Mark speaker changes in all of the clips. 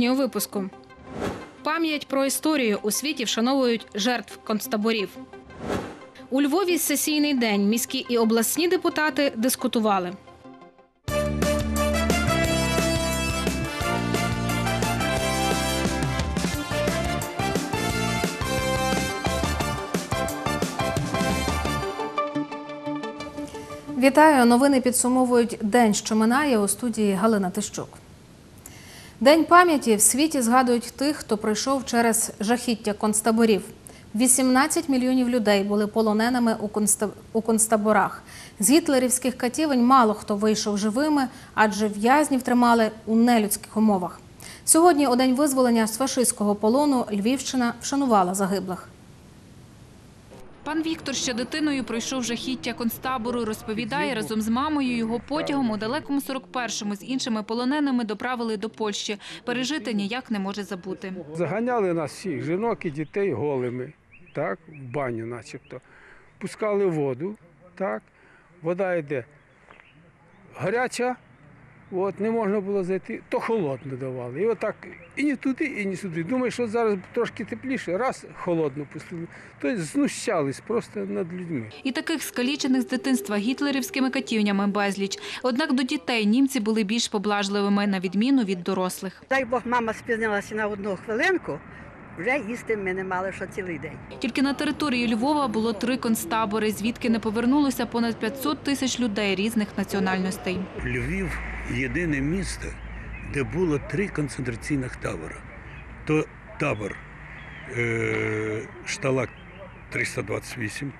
Speaker 1: Сьогодні випуску пам'ять про історію у світі вшановують жертв концтаборів. У Львові сесійний день міські і обласні депутати дискутували. Вітаю! Новини підсумовують день, що минає у студії Галина Тищук. День пам'яті в світі згадують тих, хто пройшов через жахіття концтаборів. 18 мільйонів людей були полоненими у концта- концтаборах. З гітлерівських катівень мало хто вийшов живими, адже в'язнів тримали у нелюдських умовах. Сьогодні, у день визволення з фашистського полону, Львівщина вшанувала загиблих.
Speaker 2: Пан Віктор ще дитиною пройшов жахіття концтабору. Розповідає, разом з мамою його потягом у далекому 41-му з іншими полоненими доправили до Польщі. Пережити ніяк не може забути.
Speaker 3: Заганяли нас всіх, жінок і дітей голими, так, в баню начебто. Пускали воду, так, вода йде гаряча, от, не можна було зайти, то холодно давали. І отак і ні туди, і ні сюди. Думаю, що зараз трошки тепліше, раз холодно пустили. Тобто знущались просто над людьми.
Speaker 2: І таких скалічених з дитинства гітлерівськими катівнями безліч. Однак до дітей німці були більш поблажливими, на відміну від дорослих.
Speaker 4: Дай Бог, мама спізнилася на одну хвилинку, вже їсти ми не мали що цілий день.
Speaker 2: Тільки на території Львова було три концтабори, звідки не повернулося понад 500 тисяч людей різних національностей.
Speaker 5: Львів єдине місто, де було три концентраційних табори. То табор е, Шталак 328,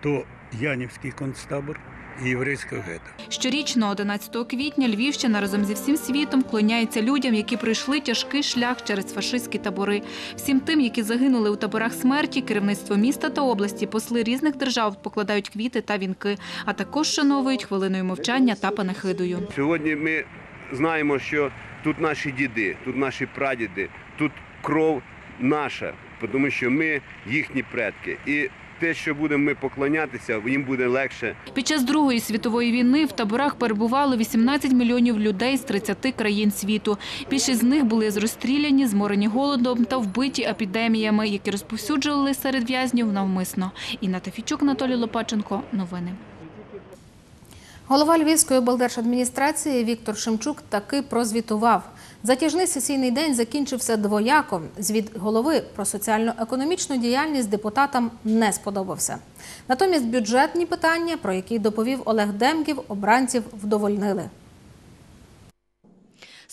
Speaker 5: то Янівський концтабор і єврейська гета.
Speaker 2: Щорічно, 11 квітня, Львівщина разом зі всім світом вклоняється людям, які пройшли тяжкий шлях через фашистські табори. Всім тим, які загинули у таборах смерті, керівництво міста та області, посли різних держав покладають квіти та вінки, а також шановують хвилиною мовчання та панахидою.
Speaker 6: Сьогодні ми знаємо, що тут наші діди, тут наші прадіди, тут кров наша, тому що ми їхні предки. І те, що будемо ми поклонятися, їм буде легше.
Speaker 2: Під час Другої світової війни в таборах перебувало 18 мільйонів людей з 30 країн світу. Більшість з них були розстріляні, зморені голодом та вбиті епідеміями, які розповсюджували серед в'язнів навмисно. Інна Тафічук, Анатолій Лопаченко. Новини.
Speaker 1: Голова Львівської облдержадміністрації Віктор Шемчук таки прозвітував. Затяжний сесійний день закінчився двояко. Звіт голови про соціально-економічну діяльність депутатам не сподобався. Натомість бюджетні питання, про які доповів Олег Демків, обранців вдовольнили.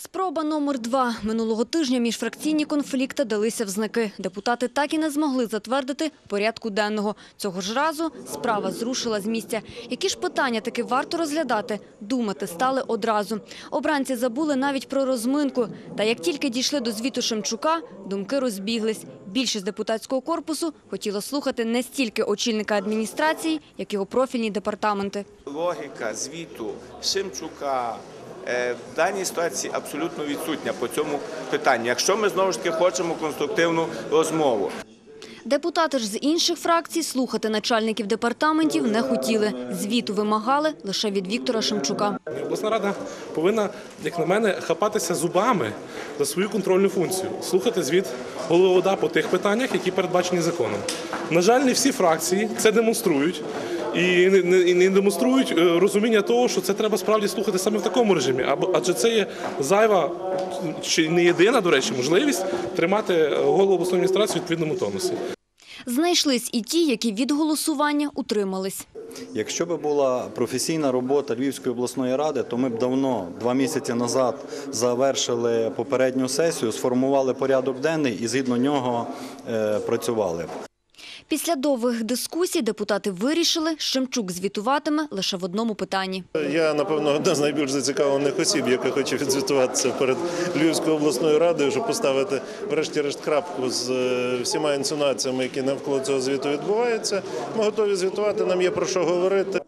Speaker 7: Спроба номер два. Минулого тижня міжфракційні конфлікти далися в знаки. Депутати так і не змогли затвердити порядку денного. Цього ж разу справа зрушила з місця. Які ж питання таки варто розглядати? Думати стали одразу. Обранці забули навіть про розминку. Та як тільки дійшли до звіту Шемчука, думки розбіглись. Більшість депутатського корпусу хотіла слухати не стільки очільника адміністрації, як його профільні департаменти.
Speaker 8: Логіка звіту Шимчука е, в даній ситуації абсолютно відсутня по цьому питанню. Якщо ми знову ж таки хочемо конструктивну розмову.
Speaker 7: Депутати ж з інших фракцій слухати начальників департаментів не хотіли. Звіту вимагали лише від Віктора Шемчука.
Speaker 9: Обласна рада повинна, як на мене, хапатися зубами за свою контрольну функцію, слухати звіт голови ОДА по тих питаннях, які передбачені законом. На жаль, не всі фракції це демонструють. І не, і не демонструють е, розуміння того, що це треба справді слухати саме в такому режимі, або адже це є зайва чи не єдина, до речі, можливість тримати голову обласної адміністрації в відповідному тонусі.
Speaker 7: Знайшлись і ті, які від голосування утримались.
Speaker 10: Якщо б була професійна робота Львівської обласної ради, то ми б давно, два місяці назад, завершили попередню сесію, сформували порядок денний і згідно нього е, працювали б.
Speaker 7: Після довгих дискусій депутати вирішили, Шемчук звітуватиме лише в одному питанні.
Speaker 11: Я, напевно, одна з найбільш зацікавлених осіб, яка хоче відзвітуватися перед Львівською обласною радою, щоб поставити врешті-решт крапку з е, всіма інсинуаціями, які навколо цього звіту відбуваються. Ми готові звітувати, нам є про що говорити.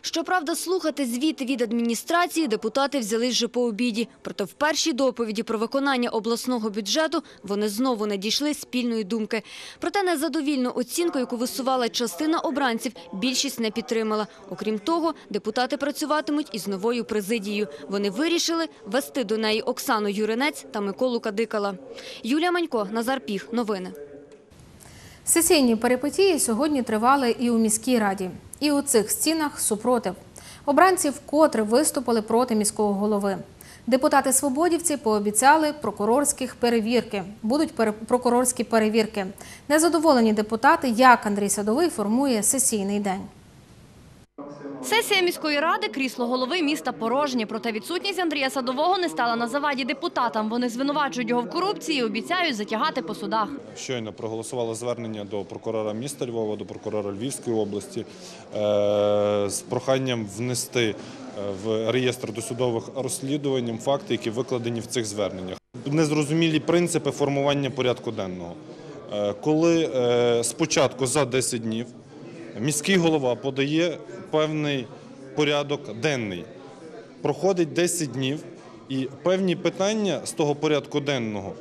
Speaker 7: Щоправда, слухати звіти від адміністрації депутати взялись вже по обіді. Проте в першій доповіді про виконання обласного бюджету вони знову не дійшли спільної думки. Проте незадовільну оцінку, яку висувала частина обранців, більшість не підтримала. Окрім того, депутати працюватимуть із новою президією. Вони вирішили вести до неї Оксану Юринець та Миколу Кадикала. Юлія Манько, Назар Піх. Новини.
Speaker 1: Сесійні перипетії сьогодні тривали і у міській раді. І у цих стінах супротив. Обранці вкотре виступили проти міського голови. Депутати-свободівці пообіцяли прокурорських перевірки. Будуть прокурорські перевірки. Незадоволені депутати, як Андрій Садовий формує сесійний день.
Speaker 12: Сесія міської ради, крісло голови міста порожнє. Проте відсутність Андрія Садового не стала на заваді депутатам. Вони звинувачують його в корупції і обіцяють затягати по судах.
Speaker 13: Щойно проголосували звернення до прокурора міста Львова, до прокурора Львівської області е, з проханням внести е, в реєстр досудових розслідувань факти, які викладені в цих зверненнях. Незрозумілі принципи формування порядку денного. Е, Коли спочатку за 10 днів міський голова подає певний порядок денний, проходить 10 днів, і певні питання з того порядку денного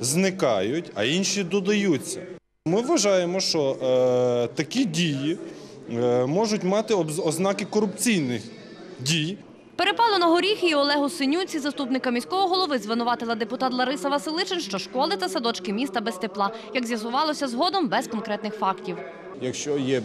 Speaker 13: зникають, а інші додаються. Ми вважаємо, що е, такі дії е, можуть мати ознаки корупційних дій.
Speaker 12: Перепало на горіхи і Олегу Синюці, заступника міського голови, звинуватила депутат Лариса Василичин, що школи та садочки міста без тепла. Як з'ясувалося згодом, без конкретних фактів.
Speaker 14: Якщо є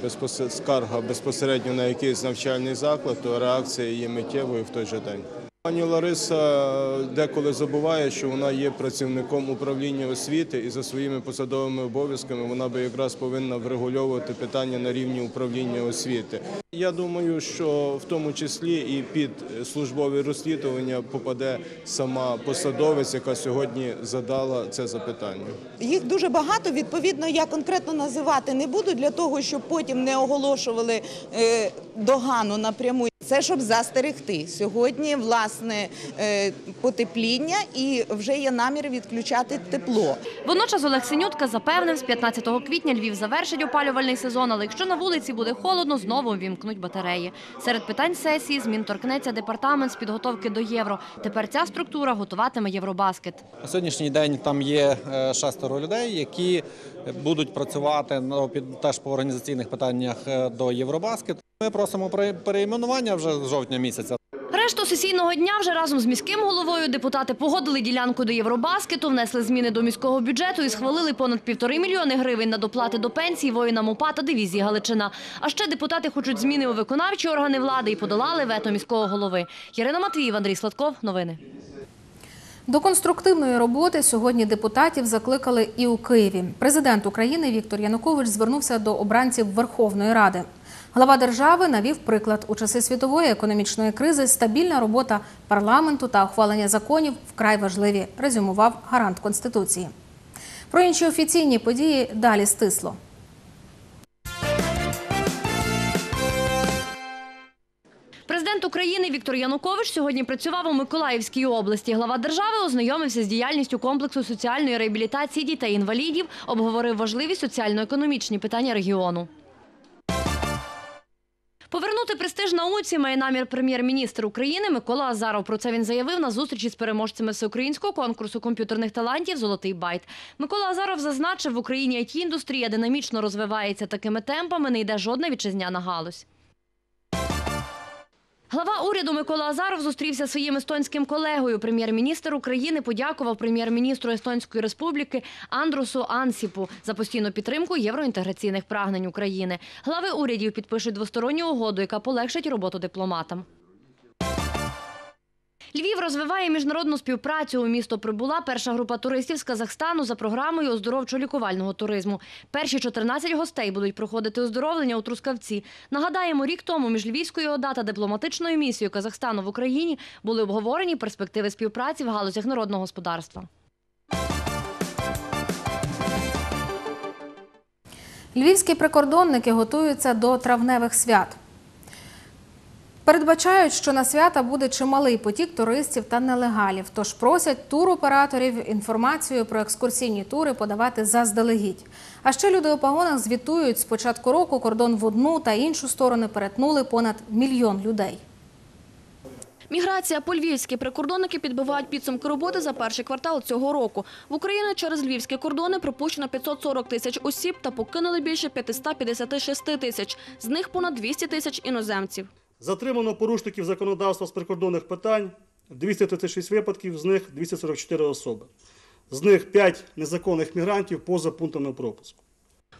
Speaker 14: скарга безпосередньо на якийсь навчальний заклад, то реакція є миттєвою в той же день. Пані Лариса деколи забуває, що вона є працівником управління освіти, і за своїми посадовими обов'язками вона би якраз повинна врегульовувати питання на рівні управління освіти. Я думаю, що в тому числі і під службове розслідування попаде сама посадовець, яка сьогодні задала це запитання.
Speaker 15: Їх дуже багато. Відповідно, я конкретно називати не буду для того, щоб потім не оголошували е, догану напряму. Це щоб застерегти сьогодні, власне, е, потепління і вже є намір відключати тепло.
Speaker 12: Водночас Олег Синютка запевнив, з 15 квітня Львів завершить опалювальний сезон, але якщо на вулиці буде холодно, знову вімкнуть батареї. Серед питань сесії змін торкнеться департамент з підготовки до євро. Тепер ця структура готуватиме Євробаскет.
Speaker 16: На сьогоднішній день там є е, шестеро людей, які будуть працювати ну, теж по організаційних питаннях е, до Євробаскету. Ми просимо пере- перейменування вже з жовтня місяця.
Speaker 12: Решту сесійного дня вже разом з міським головою депутати погодили ділянку до Євробаскету, внесли зміни до міського бюджету і схвалили понад півтори мільйони гривень на доплати до пенсій воїнам УПА та дивізії Галичина. А ще депутати хочуть зміни у виконавчі органи влади і подолали вето міського голови. Ярина Матвіїв, Андрій Сладков. Новини.
Speaker 1: До конструктивної роботи сьогодні депутатів закликали і у Києві. Президент України Віктор Янукович звернувся до обранців Верховної Ради. Глава держави навів приклад у часи світової економічної кризи. Стабільна робота парламенту та ухвалення законів вкрай важливі, резюмував гарант конституції. Про інші офіційні події далі стисло.
Speaker 12: Президент України Віктор Янукович сьогодні працював у Миколаївській області. Глава держави ознайомився з діяльністю комплексу соціальної реабілітації дітей-інвалідів, обговорив важливі соціально-економічні питання регіону. Повернути престиж науці має намір прем'єр-міністр України Микола Азаров. Про це він заявив на зустрічі з переможцями всеукраїнського конкурсу комп'ютерних талантів Золотий байт. Микола Азаров зазначив, в Україні it індустрія динамічно розвивається такими темпами. Не йде жодна вітчизняна галузь. Глава уряду Микола Азаров зустрівся зі своїм естонським колегою. Прем'єр-міністр України подякував прем'єр-міністру Естонської республіки Андрусу Ансіпу за постійну підтримку євроінтеграційних прагнень України. Глави урядів підпишуть двосторонню угоду, яка полегшить роботу дипломатам. Львів розвиває міжнародну співпрацю. У місто прибула перша група туристів з Казахстану за програмою оздоровчо-лікувального туризму. Перші 14 гостей будуть проходити оздоровлення у Трускавці. Нагадаємо, рік тому між Львівською ОДА та дипломатичною місією Казахстану в Україні були обговорені перспективи співпраці в галузях народного господарства.
Speaker 1: Львівські прикордонники готуються до травневих свят. Передбачають, що на свята буде чималий потік туристів та нелегалів, тож просять туроператорів інформацію про екскурсійні тури подавати заздалегідь. А ще люди у погонах звітують, з початку року кордон в одну та іншу сторони перетнули понад мільйон людей.
Speaker 17: Міграція по-львівськи. Прикордонники підбивають підсумки роботи за перший квартал цього року. В Україну через львівські кордони пропущено 540 тисяч осіб та покинули більше 556 тисяч. З них понад 200 тисяч іноземців.
Speaker 18: Затримано порушників законодавства з прикордонних питань 236 випадків, з них 244 особи. З них 5 незаконних мігрантів поза пунктами пропуску.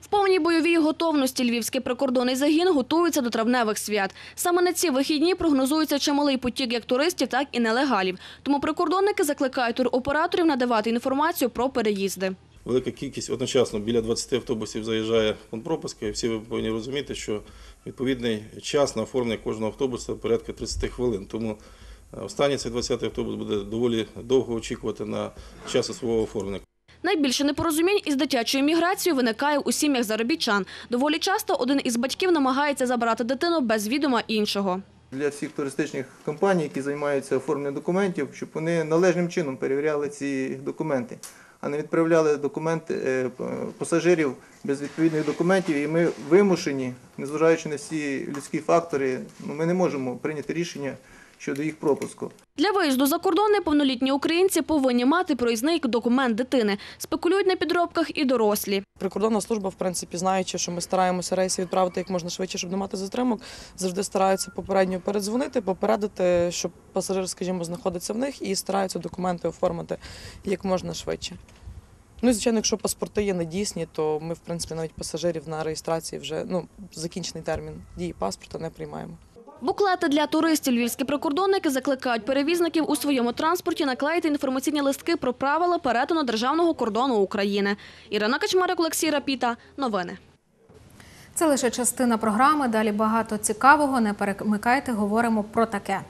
Speaker 17: В повній бойовій готовності львівський прикордонний загін готується до травневих свят. Саме на ці вихідні прогнозується чималий потік як туристів, так і нелегалів. Тому прикордонники закликають туроператорів надавати інформацію про переїзди.
Speaker 9: велика кількість одночасно біля 20 автобусів заїжджає пункт і всі ви повинні розуміти, що відповідний час на оформлення кожного автобуса порядка 30 хвилин. Тому е, останній цей 20-й автобус буде доволі довго очікувати на часу свого оформлення.
Speaker 17: Найбільше непорозумінь із дитячою міграцією виникає у сім'ях заробітчан. Доволі часто один із батьків намагається забрати дитину без відома іншого.
Speaker 19: для всіх туристичних компаній, які займаються оформленням документів, щоб вони належним чином перевіряли ці документи, а не відправляли документи е, пасажирів без відповідних документів. І ми вимушені, незважаючи на всі людські фактори, ну, ми не можемо прийняти рішення щодо їх пропуску.
Speaker 17: Для виїзду за кордон неповнолітні українці повинні мати проїзний документ дитини. Спекулюють на підробках і дорослі.
Speaker 20: Прикордонна служба, в принципі, знаючи, що ми стараємося рейси відправити як можна швидше, щоб не мати затримок, завжди стараються попередньо передзвонити, попередити, що пасажир, скажімо, знаходиться в них, і стараються документи оформити як можна швидше. Ну і звичайно, якщо паспорти є недійсні, то ми, в принципі, навіть пасажирів на реєстрації вже ну закінчений термін дії паспорта не приймаємо.
Speaker 17: Буклети для туристів львівські прикордонники закликають перевізників у своєму транспорті наклеїти інформаційні листки про правила перетину державного кордону України. Ірина Качмарик, Олексій Рапіта. Новини.
Speaker 1: Це лише частина програми. Далі багато цікавого. Не перемикайте, говоримо про таке.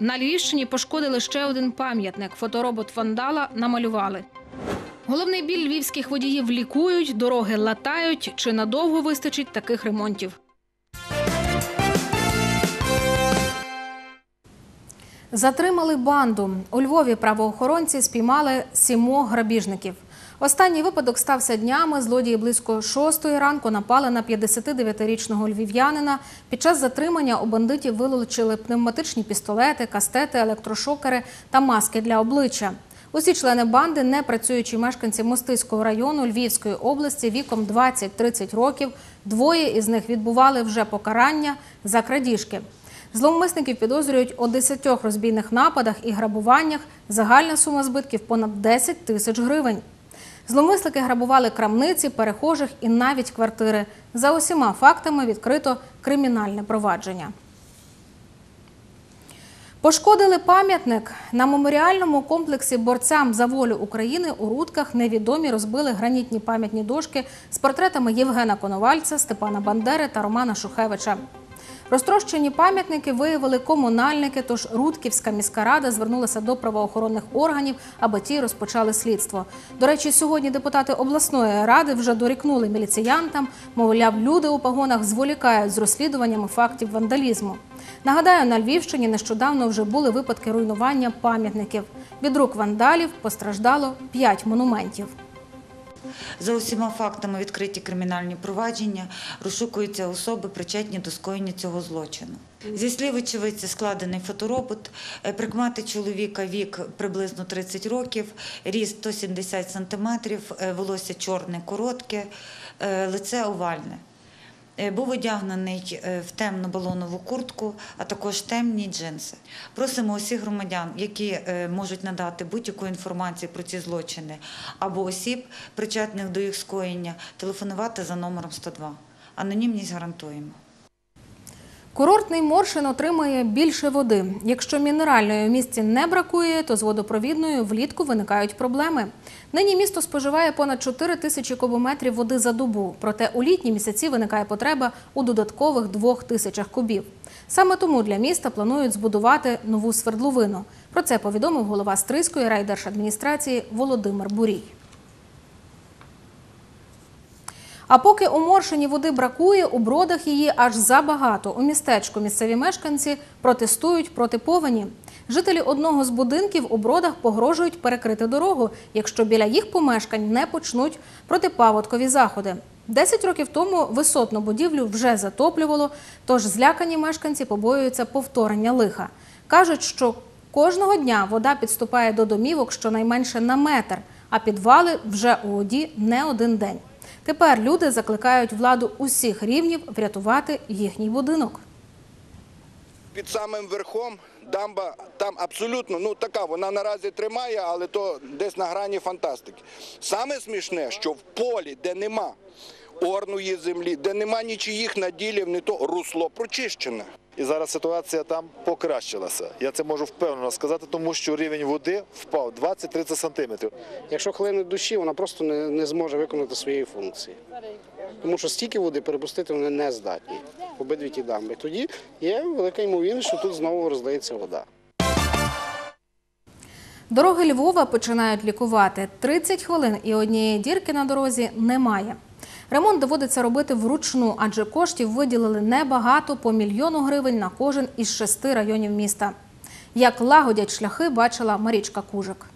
Speaker 1: На Львівщині пошкодили ще один пам'ятник. Фоторобот вандала намалювали. Головний біль львівських водіїв лікують, дороги латають. Чи надовго вистачить таких ремонтів? Затримали банду. У Львові правоохоронці спіймали сімох грабіжників. Останній випадок стався днями. Злодії близько шостої ранку напали на 59-річного львів'янина. Під час затримання у бандитів вилучили пневматичні пістолети, кастети, електрошокери та маски для обличчя. Усі члени банди, не працюючі мешканці Мостиського району Львівської області віком 20-30 років. Двоє із них відбували вже покарання за крадіжки. Зловмисників підозрюють у 10 розбійних нападах і грабуваннях. Загальна сума збитків понад 10 тисяч гривень. Зловмисники грабували крамниці, перехожих і навіть квартири. За усіма фактами відкрито кримінальне провадження. Пошкодили пам'ятник на меморіальному комплексі борцям за волю України у Рудках невідомі розбили гранітні пам'ятні дошки з портретами Євгена Коновальця, Степана Бандери та Романа Шухевича. Розтрощені пам'ятники виявили комунальники, тож Рудківська міська рада звернулася до правоохоронних органів, аби ті розпочали слідство. До речі, сьогодні депутати обласної ради вже дорікнули міліціянтам. Мовляв, люди у погонах зволікають з розслідуваннями фактів вандалізму. Нагадаю, на Львівщині нещодавно вже були випадки руйнування пам'ятників. Від рук вандалів постраждало п'ять монументів.
Speaker 21: За усіма фактами відкриті кримінальні провадження, розшукуються особи, причетні до скоєння цього злочину. Зі слів очевидця складений фоторобот, Е, прикмати чоловіка вік приблизно 30 років, ріст 170 сантиметрів, е, волосся чорне, коротке, е, лице овальне. Е, Був одягнений е, в темну балонову куртку, а також темні джинси. Просимо усіх громадян, які е, можуть надати будь-яку інформацію про ці злочини або осіб, причетних до їх скоєння, телефонувати за номером 102. Анонімність гарантуємо.
Speaker 1: Курортний Моршин отримає більше води. Якщо мінеральної у місті не бракує, то з водопровідною влітку виникають проблеми. Нині місто споживає понад 4 тисячі кубометрів води за добу. Проте у літні місяці виникає потреба у додаткових двох тисячах кубів. Саме тому для міста планують збудувати нову свердловину. Про це повідомив голова Стрийської райдержадміністрації Володимир Бурій. А поки у Моршині води бракує, у бродах її аж забагато. У містечку місцеві мешканці протестують проти повені. Жителі одного з будинків у бродах погрожують перекрити дорогу, якщо біля їх помешкань не почнуть протипаводкові заходи. Десять років тому висотну будівлю вже затоплювало, тож злякані мешканці побоюються повторення лиха. Кажуть, що кожного дня вода підступає до домівок щонайменше на метр, а підвали вже у воді не один день. Тепер люди закликають владу усіх рівнів врятувати їхній будинок.
Speaker 22: під самим верхом дамба там абсолютно ну така, вона наразі тримає, але то десь на грані фантастики. Саме смішне, що в полі, де нема орної землі, де нема нічиїх наділів, не то русло прочищене.
Speaker 23: І зараз ситуація там покращилася. Я це можу впевнено сказати, тому що рівень води впав 20-30 сантиметрів.
Speaker 24: Якщо хлине душі, вона просто не, не зможе виконати своєї функції. Тому що стільки води перепустити вони не здатні. Обидві ті дамби. Тоді є велика ймовірність, що тут знову роздається вода.
Speaker 1: Дороги Львова починають лікувати 30 хвилин і однієї дірки на дорозі немає. Ремонт доводиться робити вручну, адже коштів виділили небагато по мільйону гривень на кожен із шести районів міста. Як лагодять шляхи, бачила Марічка Кужик.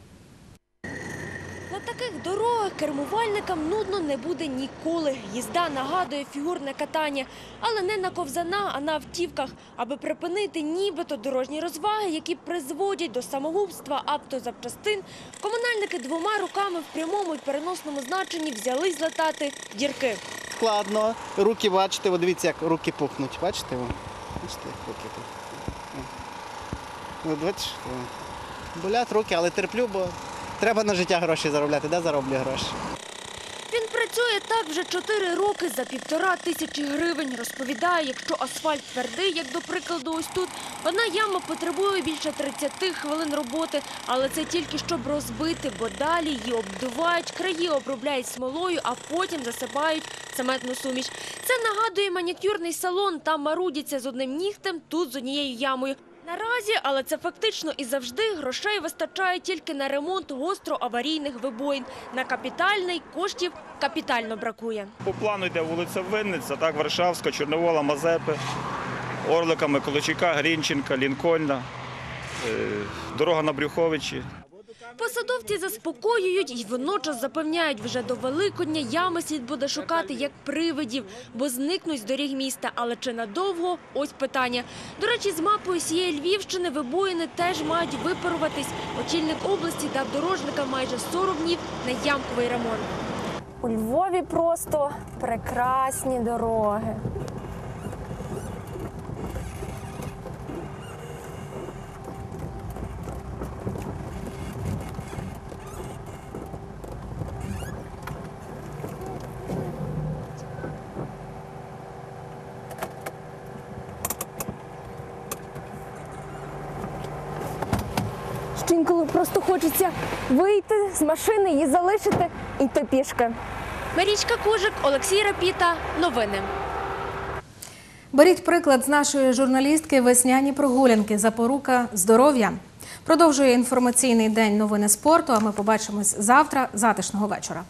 Speaker 25: Кермувальникам нудно не буде ніколи. Їзда нагадує фігурне катання, але не на ковзанах, а на автівках, аби припинити нібито дорожні розваги, які призводять до самогубства автозапчастин. Комунальники двома руками в прямому і переносному значенні взялись латати дірки.
Speaker 26: складно. Руки бачите, дивіться, як руки пухнуть. Бачите? Бачите, як руки пухнуть. Болять руки, але терплю, бо треба на життя гроші заробляти. Де зароблю гроші?
Speaker 25: Він працює так вже чотири роки за півтора тисячі гривень. Розповідає, якщо асфальт твердий, як до прикладу ось тут, одна яма потребує більше 30 хвилин роботи. Але це тільки щоб розбити, бо далі її обдувають, краї обробляють смолою, а потім засипають цементну суміш. Це нагадує манікюрний салон. Там марудяться з одним нігтем, тут з однією ямою. Наразі, але це фактично і завжди грошей вистачає тільки на ремонт гостроаварійних вибоїн. На капітальний коштів капітально бракує.
Speaker 27: По плану йде вулиця Винниця, так, Варшавська, Чорновола, Мазепи, Орлика, Миколайчука, Грінченка, Лінкольна, е, дорога на Брюховичі.
Speaker 25: Посадовці заспокоюють і водночас запевняють, вже до Великодня ями слід буде шукати як привидів, бо зникнуть з доріг міста. Але чи надовго? Ось питання. До речі, з мапою всієї Львівщини вибоїни теж мають випаруватись. Очільник області дав дорожникам майже 40 днів на ямковий ремонт.
Speaker 28: У Львові просто прекрасні дороги. Інколи просто хочеться вийти з машини, її залишити і йти пішки.
Speaker 25: Марічка Кужик, Олексій Рапіта. Новини.
Speaker 1: Беріть приклад з нашої журналістки весняні прогулянки запорука здоров'я. Продовжує інформаційний день новини спорту. А ми побачимось завтра. Затишного вечора.